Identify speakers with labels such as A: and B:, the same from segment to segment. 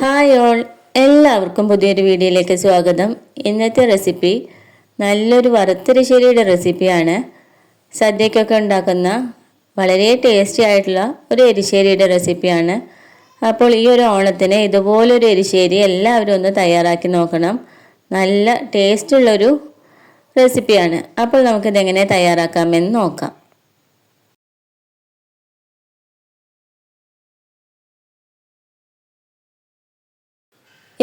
A: Hi all. എല്ലാവർക്കും പുതിയൊരു വീഡിയോയിലേക്ക് സ്വാഗതം. ഇന്നത്തെ റെസിപ്പി നല്ലൊരു വറുത്തരിശ്ശേരിയുടെ റെസിപ്പിയാണ്. സദ്യക്കൊക്കെ ഉണ്ടാക്കുന്ന വളരെ ടേസ്റ്റി ആയിട്ടുള്ള ഒരു എരിശ്ശേരിയുടെ റെസിപ്പിയാണ്. അപ്പോൾ ഈ ഒരു ഓണത്തിന് ഇതുപോലൊരു എരിശ്ശേരി എല്ലാവരും ഒന്ന് തയ്യാറാക്കി നോക്കണം. നല്ല ടേസ്റ്റുള്ളൊരു റെസിപ്പിയാണ്. അപ്പോൾ നമുക്കിതെങ്ങനെ തയ്യാറാക്കാമെന്ന് നോക്കാം.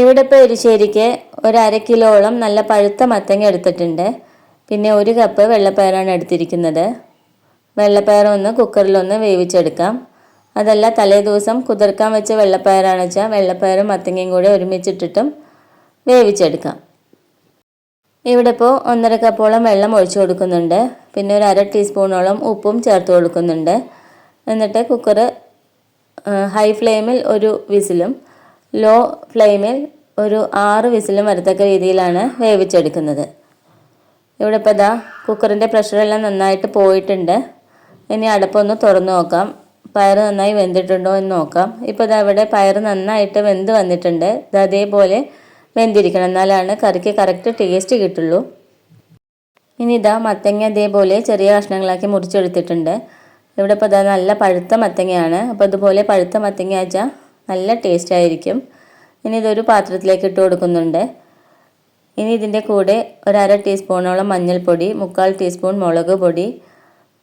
A: ഇവിടെ ഇപ്പോൾ എരിശ്ശേരിക്ക് ഒരു അര കിലോളം നല്ല പഴുത്ത മത്തങ്ങ എടുത്തിട്ടുണ്ട്. പിന്നെ ഒരു കപ്പ് വെള്ളപ്പയറാണ് എടുത്തിരിക്കുന്നത്. വെള്ളപ്പയർ ഒന്ന് കുക്കറിലൊന്ന് വേവിച്ചെടുക്കാം. അതല്ല തലേ ദിവസം കുതിർക്കാൻ വെച്ച വെള്ളപ്പയറാണെന്ന് വെച്ചാൽ വെള്ളപ്പയറും മത്തങ്ങയും കൂടെ ഒരുമിച്ചിട്ടിട്ടും വേവിച്ചെടുക്കാം. ഇവിടെ ഇപ്പോൾ ഒന്നര കപ്പോളം വെള്ളം ഒഴിച്ചു കൊടുക്കുന്നുണ്ട്. പിന്നെ ഒരു അര ടീസ്പൂണോളം ഉപ്പും ചേർത്ത് കൊടുക്കുന്നുണ്ട്. എന്നിട്ട് കുക്കർ ഹൈ ഫ്ലെയിമിൽ ഒരു വിസിലും ലോ ഫ്ലെയിമിൽ ഒരു ആറ് വിസിലും വരത്തക്ക രീതിയിലാണ് വേവിച്ചെടുക്കുന്നത്. ഇവിടെ ഇപ്പോൾ ഇതാ കുക്കറിന്റെ പ്രഷറെല്ലാം നന്നായിട്ട് പോയിട്ടുണ്ട്. ഇനി അടുപ്പൊന്ന് തുറന്നു നോക്കാം. പയർ നന്നായി വെന്തിട്ടുണ്ടോ എന്ന് നോക്കാം. ഇപ്പോൾ ഇതാ ഇവിടെ പയർ നന്നായിട്ട് വെന്ത് വന്നിട്ടുണ്ട്. ഇത് അതേപോലെ വെന്തിരിക്കണം. എന്നാലാണ് കറിക്ക് കറക്റ്റ് ടേസ്റ്റ് കിട്ടുള്ളൂ. ഇനി ഇതാ മത്തങ്ങ അതേപോലെ ചെറിയ കഷ്ണങ്ങളാക്കി മുറിച്ചെടുത്തിട്ടുണ്ട്. ഇവിടെ ഇപ്പോൾ ഇതാ നല്ല പഴുത്ത മത്തങ്ങയാണ്. അപ്പോൾ ഇതുപോലെ പഴുത്ത മത്തങ്ങ വെച്ചാൽ നല്ല ടേസ്റ്റ് ആയിരിക്കും. ഇനി ഇതൊരു പാത്രത്തിലേക്ക് ഇട്ട് കൊടുക്കുന്നുണ്ട്. ഇനി ഇതിന്റെ കൂടെ ഒരു അര ടീസ്പൂണോളം മഞ്ഞൾപ്പൊടി മുക്കാൽ ടീസ്പൂൺ മുളക് പൊടി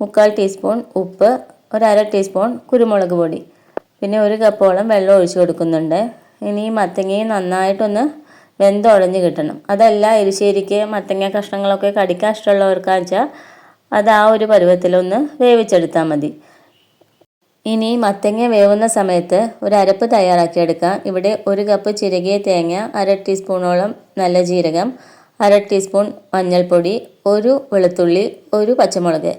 A: മുക്കാൽ ടീസ്പൂൺ ഉപ്പ് ഒരു അര ടീസ്പൂൺ കുരുമുളക് പൊടി. പിന്നെ ഒരു കപ്പോളം വെള്ളം ഒഴിച്ചു കൊടുക്കുന്നുണ്ട്. ഇനി ഈ മത്തങ്ങയും നന്നായിട്ടൊന്ന് വെന്തുടഞ്ഞ് കിട്ടണം. അതല്ല എരിശ്ശേരിക്ക് മത്തങ്ങ കഷ്ണങ്ങളൊക്കെ കടിക്കാൻ ഇഷ്ടമുള്ളവർക്കാച്ചാൽ അത് ആ ഒരു പരുവത്തിലൊന്ന് വേവിച്ചെടുത്താൽ മതി. ഇനി മത്തങ്ങ വേവുന്ന സമയത്ത് ഒരു അരപ്പ് തയ്യാറാക്കിയെടുക്കാം. ഇവിടെ ഒരു കപ്പ് ചിരകിയ തേങ്ങ അര ടീസ്പൂണോളം നല്ല ജീരകം അര ടീസ്പൂൺ മഞ്ഞൾപ്പൊടി ഒരു വെളുത്തുള്ളി ഒരു പച്ചമുളക്.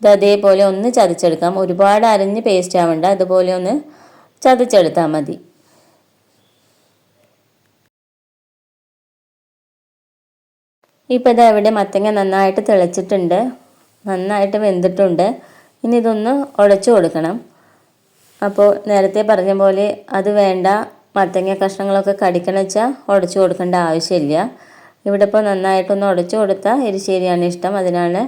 A: ഇത് അതേപോലെ ഒന്ന് ചതച്ചെടുക്കാം. ഒരുപാട് അരഞ്ഞ് പേസ്റ്റ് ആവണ്ട. അതുപോലെ ഒന്ന് ചതച്ചെടുത്താൽ മതി. ഇപ്പോൾ ഇതാ ഇവിടെ മത്തങ്ങ നന്നായിട്ട് തിളച്ചിട്ടുണ്ട്. നന്നായിട്ട് വെന്തിട്ടുണ്ട്. ഇനി ഇതൊന്ന് ഉടച്ചു കൊടുക്കണം. അപ്പോൾ നേരത്തെ പറഞ്ഞ പോലെ അത് വേണ്ട മത്തങ്ങ കഷ്ണങ്ങളൊക്കെ കടിക്കണം വെച്ചാൽ ഉടച്ചു കൊടുക്കേണ്ട ആവശ്യമില്ല. ഇവിടെ ഇപ്പോൾ നന്നായിട്ടൊന്ന് ഉടച്ചു കൊടുത്താൽ എരിശ്ശേരിയാണ് ഇഷ്ടം അതിനാണ്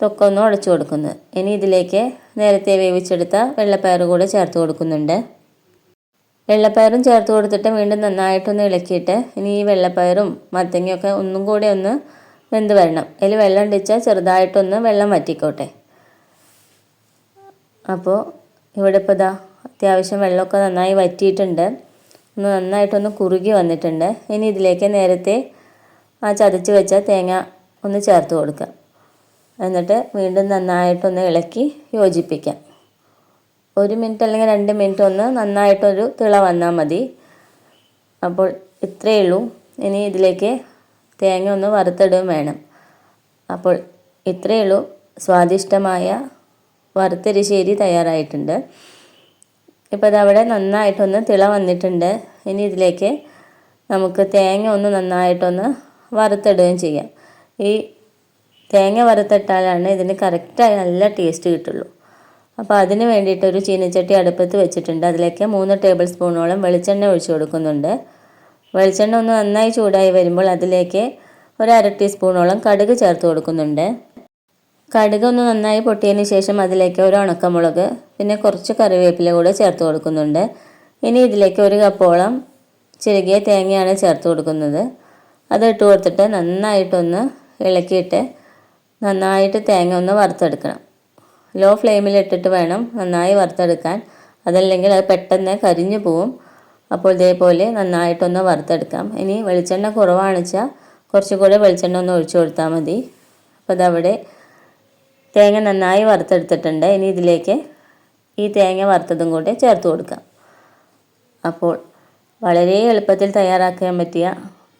A: തൊക്കൊന്ന് ഉടച്ചു കൊടുക്കുന്നത്. ഇനി ഇതിലേക്ക് നേരത്തെ വേവിച്ചെടുത്ത വെള്ളപ്പയർ കൂടെ ചേർത്ത് കൊടുക്കുന്നുണ്ട്. വെള്ളപ്പയറും ചേർത്ത് കൊടുത്തിട്ട് വീണ്ടും നന്നായിട്ടൊന്ന് ഇളക്കിയിട്ട് ഇനി ഈ വെള്ളപ്പയറും മത്തങ്ങയൊക്കെ ഒന്നും കൂടെ ഒന്ന് വെന്ത് വരണം. അതിൽ വെള്ളം ഇടിച്ചാൽ ചെറുതായിട്ടൊന്ന് വെള്ളം വറ്റിക്കോട്ടെ. അപ്പോൾ ഇവിടെ ഇപ്പോൾ ഇതാ അത്യാവശ്യം വെള്ളമൊക്കെ നന്നായി വറ്റിയിട്ടുണ്ട്. ഒന്ന് നന്നായിട്ടൊന്ന് കുറുകി വന്നിട്ടുണ്ട്. ഇനി ഇതിലേക്ക് നേരത്തെ ആ ചതച്ച് വെച്ച തേങ്ങ ഒന്ന് ചേർത്ത് കൊടുക്കുക എന്നിട്ട് വീണ്ടും നന്നായിട്ടൊന്ന് ഇളക്കി യോജിപ്പിക്കാം. ഒരു മിനിറ്റ് അല്ലെങ്കിൽ രണ്ട് മിനിറ്റ് ഒന്ന് നന്നായിട്ടൊരു തിള വന്നാൽ മതി. അപ്പോൾ ഇത്രയേ ഉള്ളൂ. ഇനി ഇതിലേക്ക് തേങ്ങ ഒന്ന് വറുത്തിടുകയും വേണം. അപ്പോൾ ഇത്രയേ ഉള്ളൂ. സ്വാദിഷ്ടമായ വറുത്തരിശ്ശേരി തയ്യാറായിട്ടുണ്ട്. ഇപ്പോൾ അതവിടെ നന്നായിട്ടൊന്ന് തിള വന്നിട്ടുണ്ട്. ഇനി ഇതിലേക്ക് നമുക്ക് തേങ്ങ ഒന്ന് നന്നായിട്ടൊന്ന് വറുത്തിടുകയും ചെയ്യാം. ഈ തേങ്ങ വറുത്തിട്ടാലാണ് ഇതിന് കറക്റ്റായി നല്ല ടേസ്റ്റ് കിട്ടുള്ളൂ. അപ്പോൾ അതിന് വേണ്ടിയിട്ട് ഒരു ചീനച്ചട്ടി അടുപ്പത്ത് വെച്ചിട്ടുണ്ട്. അതിലേക്ക് മൂന്ന് ടേബിൾ സ്പൂണോളം വെളിച്ചെണ്ണ ഒഴിച്ചു കൊടുക്കുന്നുണ്ട്. വെളിച്ചെണ്ണ ഒന്ന് നന്നായി ചൂടായി വരുമ്പോൾ അതിലേക്ക് ഒരു അര ടീസ്പൂണോളം കടുക് ചേർത്ത് കൊടുക്കുന്നുണ്ട്. കടുക് ഒന്ന് നന്നായി പൊട്ടിയതിന് ശേഷം അതിലേക്ക് ഒരു ഉണക്കമുളക് പിന്നെ കുറച്ച് കറിവേപ്പില കൂടെ ചേർത്ത് കൊടുക്കുന്നുണ്ട്. ഇനി ഇതിലേക്ക് ഒരു കപ്പോളം ചിരകിയ തേങ്ങയാണ് ചേർത്ത് കൊടുക്കുന്നത്. അത് ഇട്ട് കൊടുത്തിട്ട് നന്നായിട്ടൊന്ന് ഇളക്കിയിട്ട് നന്നായിട്ട് തേങ്ങ ഒന്ന് വറുത്തെടുക്കണം. ലോ ഫ്ലെയിമിൽ ഇട്ടിട്ട് വേണം നന്നായി വറുത്തെടുക്കാൻ. അതല്ലെങ്കിൽ അത് പെട്ടെന്ന് കരിഞ്ഞു പോവും. അപ്പോൾ ഇതേപോലെ നന്നായിട്ടൊന്ന് വറുത്തെടുക്കാം. ഇനി വെളിച്ചെണ്ണ കുറവാണെന്ന് വെച്ചാൽ കുറച്ചും കൂടെ വെളിച്ചെണ്ണ ഒന്ന് ഒഴിച്ചു കൊടുത്താൽ മതി. അപ്പോൾ അതവിടെ തേങ്ങ നന്നായി വറുത്തെടുത്തിട്ടുണ്ട്. ഇനി ഇതിലേക്ക് ഈ തേങ്ങ വറുത്തതും കൂടെ ചേർത്ത് കൊടുക്കാം. അപ്പോൾ വളരെ എളുപ്പത്തിൽ തയ്യാറാക്കാൻ പറ്റിയ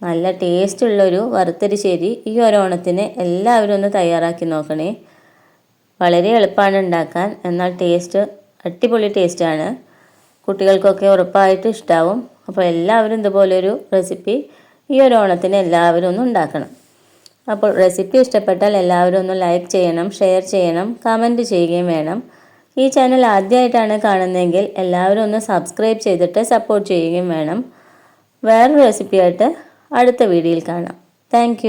A: നല്ല ടേസ്റ്റുള്ളൊരു വറുത്തരിശ്ശേരി ഈ ഒരു ഓണത്തിന് എല്ലാവരും ഒന്ന് തയ്യാറാക്കി നോക്കണേ. വളരെ എളുപ്പമാണ് ഉണ്ടാക്കാൻ. എന്നാൽ ടേസ്റ്റ് അടിപൊളി ടേസ്റ്റാണ്. കുട്ടികൾക്കൊക്കെ ഉറപ്പായിട്ട് ഇഷ്ടാവും. അപ്പോൾ എല്ലാവരും ഇതുപോലൊരു റെസിപ്പി ഈ ഒരു ഓണത്തിന് എല്ലാവരും ഒന്ന് ഉണ്ടാക്കണം. അപ്പോൾ റെസിപ്പി ഇഷ്ടപ്പെട്ടാൽ എല്ലാവരും ഒന്ന് ലൈക്ക് ചെയ്യണം ഷെയർ ചെയ്യണം കമന്റ് ചെയ്യുകയും വേണം. ഈ ചാനൽ ആദ്യമായിട്ടാണ് കാണുന്നതെങ്കിൽ എല്ലാവരും ഒന്ന് സബ്സ്ക്രൈബ് ചെയ്തിട്ട് സപ്പോർട്ട് ചെയ്യുകയും വേണം. വേറൊരു റെസിപ്പിയായിട്ട് അടുത്ത വീഡിയോയിൽ കാണാം. താങ്ക്